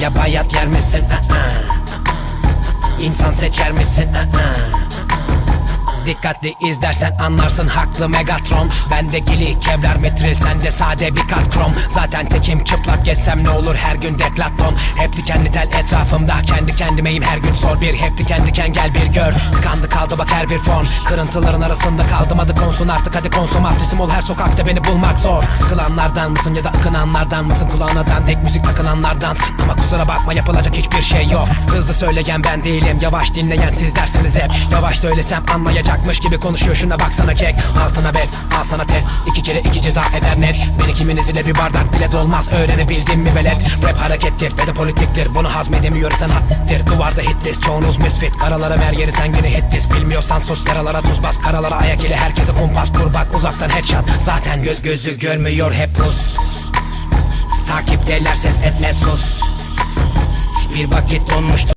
Ya bayat yer misin? Aa. İnsan seçer misin? Aa. Dikkatli izlersen anlarsın haklı Megatron. Bende gili kevlar metril sende sade bir kat krom Zaten tekim çıplak gezsem ne olur her gün deklatlon Hep dikenli tel etrafımda kendi kendimeyim her gün sor bir. Hep diken diken gel bir gör Tıkandı kaldı bak her bir fon. Kırıntıların arasında kaldım adı konsun artık hadi konsum. Artistim ol her sokakta beni bulmak zor. Sıkılanlardan mısın ya da akınanlardan mısın? Kulağına dandik müzik takılanlardansın Ama kusura bakma yapılacak hiçbir şey yok. Hızlı söyleyen ben değilim yavaş dinleyen sizlersiniz hep. Yavaş söylesem anlayacakmış gibi konuşuyor. Şuna baksana kek. Altına bez al sana test. İki kere iki ceza eder net. Beni kiminiz ile bir bardak bile dolmaz. Öğrenebildin mi velet? Rap harekettir ve de politiktir. Bunu hazmedemiyorsan hattir Duvarda hit list çoğunuz misfit. Karalara ver yeri sen yine hit list Bilmiyorsan sus. Yaralara tuz bas. Karalara ayak ile herkese kumpas. Kur bak uzaktan headshot. Zaten göz gözü görmüyor hep pus. Takipteler ses etme sus. Bir vakit donmuştu